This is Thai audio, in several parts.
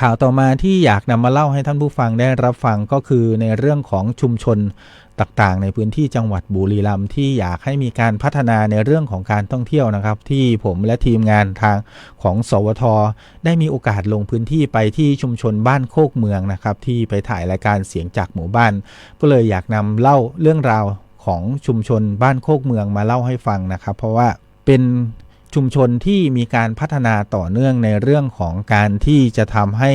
ข่าวต่อมาที่อยากนำมาเล่าให้ท่านผู้ฟังได้รับฟังก็คือในเรื่องของชุมชนต่างๆ ในพื้นที่จังหวัดบุรีรัมย์ที่อยากให้มีการพัฒนาในเรื่องของการท่องเที่ยวนะครับ ที่ผมและทีมงานทางของ สวท ได้มีโอกาสลงพื้นที่ไปที่ชุมชนบ้านโคกเมืองนะครับ ที่ไปถ่ายรายการเสียงจากหมู่บ้าน ก็เลยอยากนำเล่าเรื่องราวของชุมชนบ้านโคกเมืองมาเล่าให้ฟังนะครับ เพราะว่าเป็น ชุมชนที่มีการพัฒนาต่อเนื่องในเรื่องของการที่จะทำให้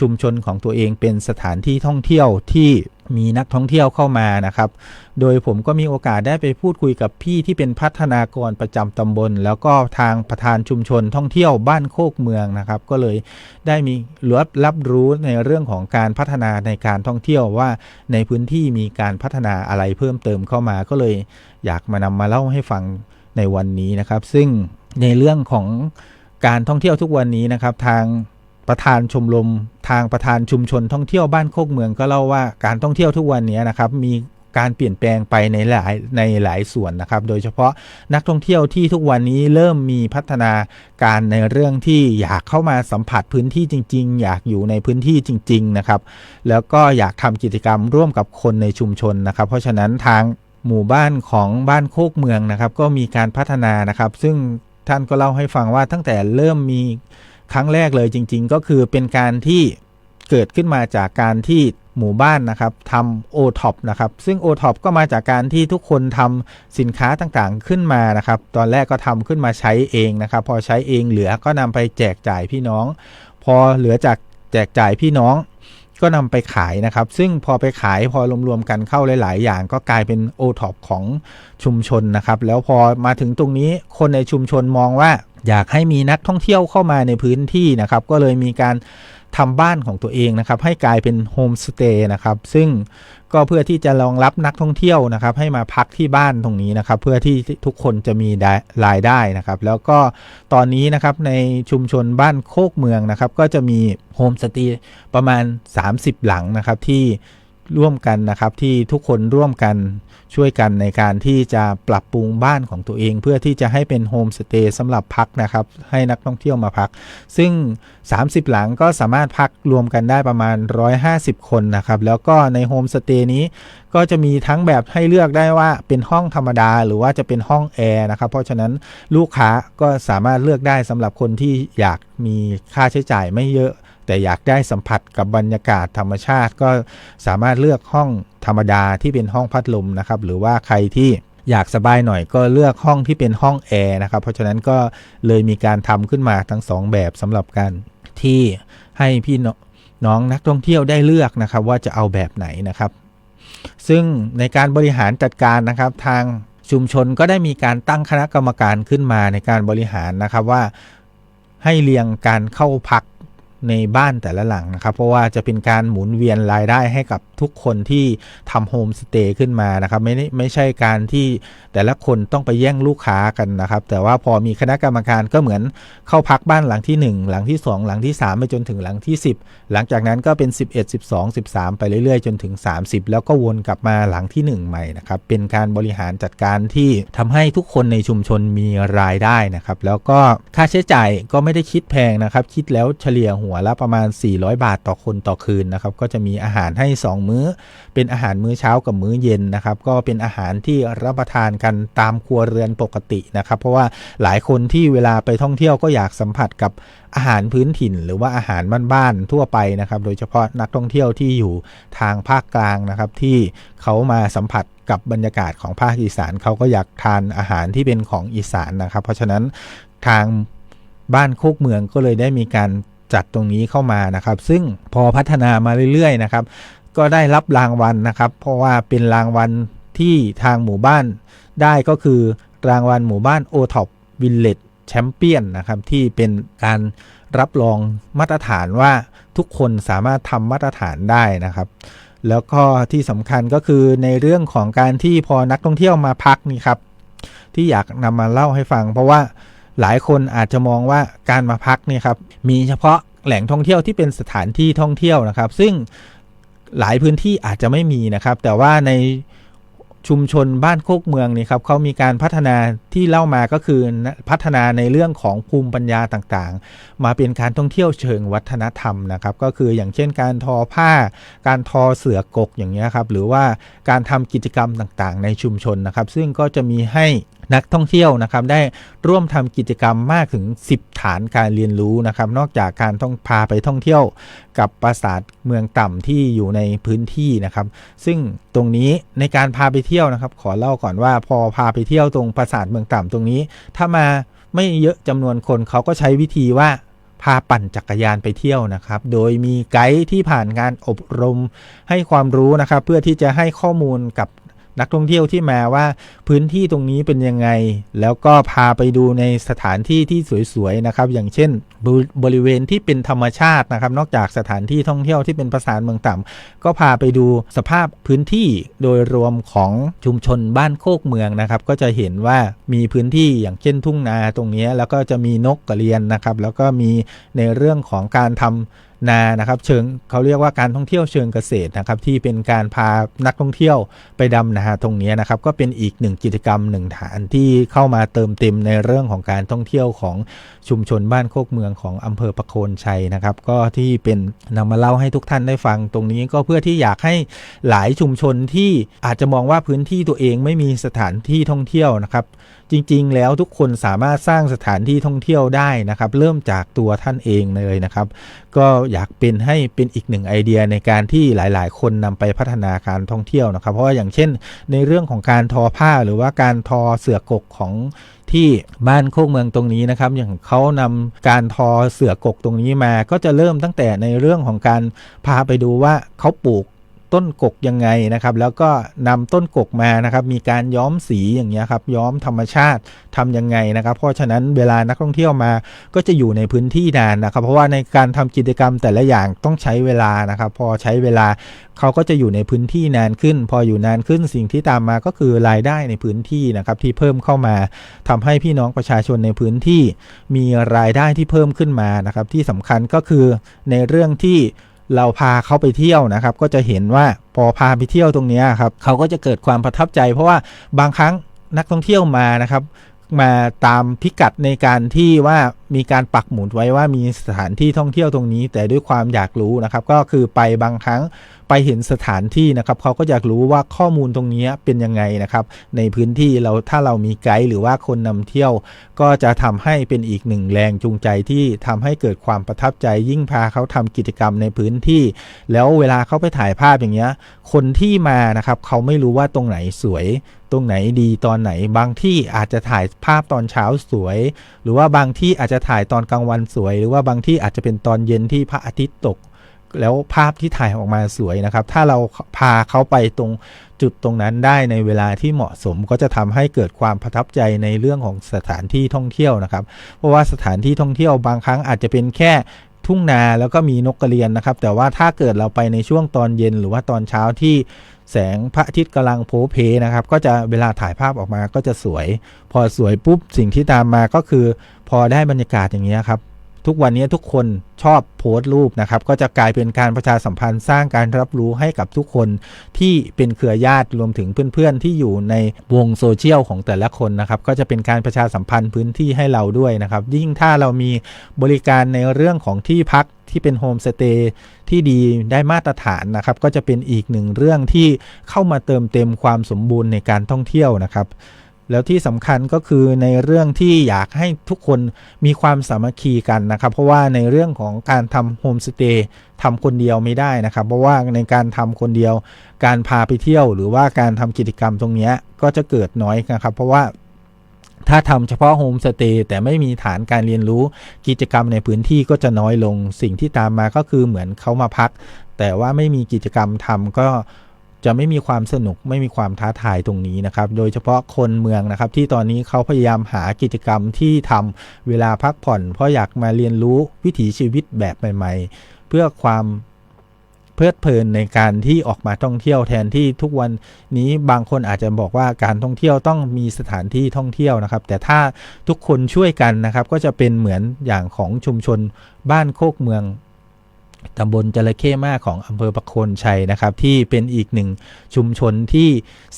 ชุมชนของตัวเองเป็นสถานที่ท่องเที่ยวที่มีนักท่องเที่ยวเข้ามานะครับ โดยผมก็มีโอกาสได้ไปพูดคุยกับพี่ที่เป็นพัฒนากรประจำตำบล แล้วก็ทางประธานชุมชนท่องเที่ยวบ้านโคกเมืองนะครับ ก็เลยได้มีรับรับรู้ในเรื่องของการพัฒนาในการท่องเที่ยวว่าในพื้นที่มีการพัฒนาอะไรเพิ่มเติมเข้ามา ก็เลยอยากมานำมาเล่าให้ฟังในวันนี้นะครับ ซึ่ง ในเรื่องของการท่องเที่ยวทุกวันนี้นะครับ ทางประธานชมรมทางประธานชุมชนท่องเที่ยวบ้านโคกเมืองก็เล่าว่าการท่องเที่ยวทุกวันนี้นะครับมีการเปลี่ยนแปลงไปในหลายในหลายส่วนนะครับ โดยเฉพาะนักท่องเที่ยวที่ทุกวันนี้เริ่มมีพัฒนาการในเรื่องที่อยากเข้ามาสัมผัสพื้นที่จริง ๆ อยากอยู่ในพื้นที่จริง ๆ นะครับ แล้วก็อยากทำกิจกรรมร่วมกับคนในชุมชนนะครับ เพราะฉะนั้นทางหมู่บ้านของบ้านโคกเมืองนะครับ ก็มีการพัฒนานะครับ ซึ่ง ท่านก็เล่าให้ฟังว่าตั้งแต่เริ่มมีครั้งแรกเลยจริง ๆ ก็คือเป็นการที่เกิดขึ้นมาจากการที่หมู่บ้านนะครับทำโอท็อปนะครับซึ่งโอท็อปก็มาจากการที่ทุกคนทำสินค้าต่างๆขึ้นมานะครับ ตอนแรกก็ทำขึ้นมาใช้เองนะครับ พอใช้เองเหลือก็นำไปแจกจ่ายพี่น้อง พอเหลือจากแจกจ่ายพี่น้อง ก็นำไปขายนะครับ ซึ่งพอไปขายพอรวมๆกันเข้าหลาย ๆ อย่างก็กลายเป็นโอท็อปของชุมชนนะครับ แล้วพอมาถึงตรงนี้คนในชุมชนมองว่า อยากให้มีนักท่องเที่ยวเข้ามาในพื้นที่นะครับ ก็เลยมีการ ทำบ้านของตัวเองนะครับ ให้กลายเป็นโฮมสเตย์นะครับ ซึ่งก็เพื่อที่จะรองรับนักท่องเที่ยวนะครับ ให้มาพักที่บ้านตรงนี้นะครับ เพื่อที่ทุกคนจะมีรายได้นะครับ แล้วก็ตอนนี้นะครับในชุมชนบ้านโคกเมืองนะครับ ก็จะมีโฮมสเตย์ประมาณ 30 หลังนะครับที่ ร่วมกันนะครับที่ทุกคนร่วมกันช่วยกันในการที่จะปรับปรุงบ้านของตัวเอง เพื่อที่จะให้เป็นโฮมสเตย์สำหรับพักนะครับ ให้นักท่องเที่ยวมาพัก ซึ่ง 30 หลังก็สามารถพักรวมกันได้ประมาณ 150 คนนะครับ แล้วก็ในโฮมสเตย์นี้ก็จะมีทั้งแบบให้เลือกได้ว่าเป็นห้องธรรมดา หรือว่าจะเป็นห้องแอร์นะครับเพราะฉะนั้นลูกค้าก็สามารถเลือกได้สำหรับคนที่อยากมีค่าใช้จ่ายไม่เยอะ แต่อยากได้สัมผัสกับบรรยากาศธรรมชาติ ก็สามารถเลือกห้องธรรมดาที่เป็นห้องพัดลมนะครับ หรือว่าใครที่อยากสบายหน่อยก็เลือกห้องที่เป็นห้องแอร์นะครับ เพราะฉะนั้นก็เลยมีการทำขึ้นมาทั้ง 2 แบบสำหรับการที่ให้พี่น้องนักท่องเที่ยวได้เลือกนะครับว่าจะเอาแบบไหนนะครับ ซึ่งในการบริหารจัดการนะครับทางชุมชนก็ได้มีการตั้งคณะกรรมการขึ้นมาในการบริหารนะครับว่าให้เรียงการเข้าพัก ในบ้านแต่ละหลังนะครับ เพราะว่าจะเป็นการหมุนเวียนรายได้ให้กับ ทุกคนที่ทำโฮมสเตย์ขึ้นมานะครับไม่ไม่ใช่การที่แต่ละคนต้องไปแย่งลูกค้ากันนะครับ แต่ว่าพอมีคณะกรรมการก็เหมือนเข้าพักบ้านหลังที่ 1 หลังที่ 2 หลังที่ 3 ไปจนถึงหลังที่ 10 หลังจากนั้นก็เป็น 11 12 13 ไปเรื่อยๆ จนถึง 30 แล้วก็วนกลับมาหลังที่ 1 ใหม่นะครับเป็นการบริหารจัดการที่ทำให้ทุกคนในชุมชนมีรายได้นะครับ แล้วก็ค่าใช้จ่ายก็ไม่ได้คิดแพงนะครับ คิดแล้วเฉลี่ยหัวละประมาณ 400 บาทต่อคนต่อคืนนะครับ ก็จะมีอาหารให้ 2มื้อ เป็นอาหารมื้อเช้ากับมื้อเย็นนะครับ ก็เป็นอาหารที่รับประทานกันตามครัวเรือนปกตินะครับ เพราะว่าหลายคนที่เวลาไปท่องเที่ยวก็อยากสัมผัสกับอาหารพื้นถิ่น หรือว่าอาหารบ้านๆทั่วไปนะครับ โดยเฉพาะนักท่องเที่ยวที่อยู่ทางภาคกลางนะครับที่เขามาสัมผัสกับบรรยากาศของภาคอีสานเขาก็อยากทานอาหารที่เป็นของอีสานนะครับ เพราะฉะนั้นทางบ้านโคกเมืองก็เลยได้มีการจัดตรงนี้เข้ามานะครับ ซึ่งพอพัฒนามาเรื่อยๆนะครับ ก็ได้รับรางวัลนะครับ เพราะว่าเป็นรางวัลที่ทางหมู่บ้านได้ก็คือรางวัลหมู่บ้าน o t o p Village Champion นะครับที่เป็นการรับรองมาตรฐานว่าทุกคนสามารถทำมาตรฐานได้นะครับ แล้วก็ที่สำคัญก็คือในเรื่องของการที่พอนักท่องเที่ยวมาพักนี่ครับ ที่อยากนำมาเล่าให้ฟัง เพราะว่าหลายคนอาจจะมองว่าการมาพักนี่ครับมีเฉพาะแหล่งท่องเที่ยวที่เป็นสถานที่ท่องเที่ยวนะครับ ซึ่ง หลายพื้นที่อาจจะไม่มีนะครับ แต่ว่าในชุมชนบ้านโคกเมืองนี่ครับเขามีการพัฒนาที่เล่ามาก็คือพัฒนาในเรื่องของภูมิปัญญาต่างๆ มาเป็นการท่องเที่ยวเชิงวัฒนธรรมนะครับ ก็คืออย่างเช่นการทอผ้า การทอเสือกกอย่างเงี้ยครับหรือว่าการทำกิจกรรมต่างๆ ในชุมชนนะครับ ซึ่งก็จะมีให้ นักท่องเที่ยวนะครับได้ร่วมทำกิจกรรมมากถึง 10 ฐานการเรียนรู้นะครับ นอกจากการต้องพาไปท่องเที่ยวกับปราสาทเมืองต่ำที่อยู่ในพื้นที่นะครับ ซึ่งตรงนี้ในการพาไปเที่ยวนะครับ ขอเล่าก่อนว่าพอพาไปเที่ยวตรงปราสาทเมืองต่ำตรงนี้ ถ้ามาไม่เยอะจำนวนคนเขาก็ใช้วิธีว่าพาปั่นจักรยานไปเที่ยวนะครับ โดยมีไกด์ที่ผ่านการอบรมให้ความรู้นะครับ เพื่อที่จะให้ข้อมูลกับ นักท่องเที่ยวที่มาว่าพื้นที่ตรงนี้เป็นยังไง แล้วก็พาไปดูในสถานที่ที่สวยๆนะครับ อย่างเช่นบริเวณที่เป็นธรรมชาตินะครับ นอกจากสถานที่ท่องเที่ยวที่เป็นประสาเมืองต่ำก็พาไปดูสภาพพื้นที่โดยรวมของชุมชนบ้านโคกเมืองนะครับ ก็จะเห็นว่ามีพื้นที่อย่างเช่นทุ่งนาตรงนี้แล้วก็จะมีนกกระเรียนนะครับ แล้วก็มีในเรื่องของการทำ นานะครับเชิงเขาเรียกว่าการท่องเที่ยวเชิงเกษตรนะครับที่เป็นการพานักท่องเที่ยวไปดำนาตรงนี้นะครับก็เป็นอีกหนึ่งกิจกรรมหนึ่งฐานที่เข้ามาเติมเต็มในเรื่องของการท่องเที่ยวของชุมชนบ้านโคกเมืองของอำเภอประโคนชัยนะครับก็ที่เป็นนำมาเล่าให้ทุกท่านได้ฟังตรงนี้ก็เพื่อที่อยากให้หลายชุมชนที่อาจจะมองว่าพื้นที่ตัวเองไม่มีสถานที่ท่องเที่ยวนะครับ จริงๆ แล้วทุกคนสามารถสร้างสถานที่ท่องเที่ยวได้นะครับ เริ่มจากตัวท่านเองเลยนะครับ ก็อยากเป็นให้เป็นอีกหนึ่งไอเดียในการที่หลายๆ คนนำไปพัฒนาการท่องเที่ยวนะครับ เพราะว่าอย่างเช่น ในเรื่องของการทอผ้าหรือว่าการทอเสือกกของที่บ้านโคกเมืองตรงนี้นะครับ อย่างเขานำการทอเสือกกตรงนี้มา ก็จะเริ่มตั้งแต่ในเรื่องของการพาไปดูว่าเขาปลูก ต้นกกยังไงนะครับ แล้วก็นำต้นกกมานะครับ มีการย้อมสีอย่างเงี้ยครับ ย้อมธรรมชาติทํำยังไงนะครับ เพราะฉะนั้นเวลานักท่องเที่ยวมาก็จะอยู่ในพื้นที่นานนะครับ เพราะว่าในการทำกิจกรรมแต่ละอย่างต้องใช้เวลานะครับ พอใช้เวลาเขาก็จะอยู่ในพื้นที่นานขึ้น พออยู่นานขึ้นสิ่งที่ตามมาก็คือรายได้ในพื้นที่นะครับ ที่เพิ่มเข้ามาทำให้พี่น้องประชาชนในพื้นที่ มีรายได้ที่เพิ่มขึ้นมานะครับ ที่สำคัญก็คือในเรื่องที่ เราพาเขาไปเที่ยวนะครับ ก็จะเห็นว่าพอพาไปเที่ยวตรงนี้ครับเขาก็จะเกิดความประทับใจ เพราะว่าบางครั้งนักท่องเที่ยวมานะครับ มาตามพิกัดในการที่ว่ามีการปักหมุดไว้ว่ามีสถานที่ท่องเที่ยวตรงนี้ แต่ด้วยความอยากรู้นะครับ ก็คือไปบางครั้ง ไปเห็นสถานที่นะครับเขาก็อยากรู้ว่าข้อมูลตรงนี้เป็นยังไงนะครับ ในพื้นที่เราถ้าเรามีไกด์หรือว่าคนนำเที่ยว ก็จะทำให้เป็นอีกหนึ่งแรงจูงใจที่ทำให้เกิดความประทับใจยิ่งพาเขาทำกิจกรรมในพื้นที่ แล้วเวลาเขาไปถ่ายภาพอย่างเงี้ยคนที่มานะครับเขาไม่รู้ว่าตรงไหนสวยตรงไหนดีตอนไหนบางที่อาจจะถ่ายภาพตอนเช้าสวย หรือว่าบางที่อาจจะถ่ายตอนกลางวันสวย หรือว่าบางที่อาจจะเป็นตอนเย็นที่พระอาทิตย์ตก แล้วภาพที่ถ่ายออกมาสวยนะครับ ถ้าเราพาเขาไปตรงจุดตรงนั้นได้ในเวลาที่เหมาะสมก็จะทำให้เกิดความประทับใจในเรื่องของสถานที่ท่องเที่ยวนะครับ เพราะว่าสถานที่ท่องเที่ยวบางครั้งอาจจะเป็นแค่ทุ่งนาแล้วก็มีนกกระเรียนนะครับ แต่ว่าถ้าเกิดเราไปในช่วงตอนเย็นหรือว่าตอนเช้าที่แสงพระอาทิตย์กำลังโผเพนะครับ ก็จะเวลาถ่ายภาพออกมาก็จะสวย พอสวยปุ๊บสิ่งที่ตามมาก็คือ พอได้บรรยากาศอย่างนี้ครับ ทุกวันนี้ทุกคนชอบโพสต์รูปนะครับ ก็จะกลายเป็นการประชาสัมพันธ์สร้างการรับรู้ให้กับทุกคนที่เป็นเครือญาติรวมถึงเพื่อนๆ ที่อยู่ในวงโซเชียลของแต่ละคนนะครับ ก็จะเป็นการประชาสัมพันธ์พื้นที่ให้เราด้วยนะครับ ยิ่งถ้าเรามีบริการในเรื่องของที่พักที่เป็นโฮมสเตย์ที่ดีได้มาตรฐานนะครับ ก็จะเป็นอีกหนึ่งเรื่องที่เข้ามาเติมเต็มความสมบูรณ์ในการท่องเที่ยวนะครับ แล้วที่สำคัญก็คือในเรื่องที่อยากให้ทุกคนมีความสามัคคีกันนะครับ เพราะว่าในเรื่องของการทำโฮมสเตย์ทำคนเดียวไม่ได้นะครับ เพราะว่าในการทำคนเดียว การพาไปเที่ยว หรือว่าการทำกิจกรรมตรงนี้ก็จะเกิดน้อยนะครับ เพราะว่าถ้าทำเฉพาะโฮมสเตย์แต่ไม่มีฐานการเรียนรู้กิจกรรมในพื้นที่ก็จะน้อยลงสิ่งที่ตามมาก็คือเหมือนเขามาพัก แต่ว่าไม่มีกิจกรรมทำก็ จะไม่มีความสนุกไม่มีความท้าทายตรงนี้นะครับ โดยเฉพาะคนเมืองนะครับ ที่ตอนนี้เขาพยายามหากิจกรรมที่ทำเวลาพักผ่อน เพราะอยากมาเรียนรู้วิถีชีวิตแบบใหม่ ๆ เพื่อความเพลิดเพลินในการที่ออกมาท่องเที่ยวแทนที่ทุกวันนี้บางคนอาจจะบอกว่าการท่องเที่ยวต้องมีสถานที่ท่องเที่ยวนะครับ แต่ถ้าทุกคนช่วยกันนะครับ ก็จะเป็นเหมือนอย่างของชุมชนบ้านโคกเมือง ตำบลจระเข้มากของอำเภอประโคนชัยนะครับ ที่เป็นอีกหนึ่งชุมชนที่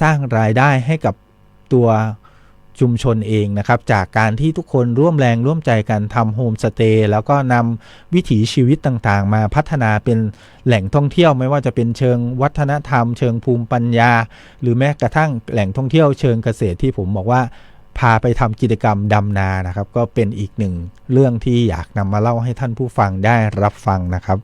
สร้างรายได้ให้กับตัวชุมชนเองนะครับ จากการที่ทุกคนร่วมแรงร่วมใจกันทำโฮมสเตย์แล้วก็นำวิถีชีวิตต่างๆ มาพัฒนาเป็นแหล่งท่องเที่ยวไม่ว่าจะเป็นเชิงวัฒนธรรม เชิงภูมิปัญญา หรือแม้กระทั่งแหล่งท่องเที่ยวเชิงเกษตรที่ผมบอกว่า พาไปทำกิจกรรมดำนานะครับ ก็เป็นอีกหนึ่งเรื่องที่อยากนำมาเล่าให้ท่านผู้ฟังได้รับฟังนะครับ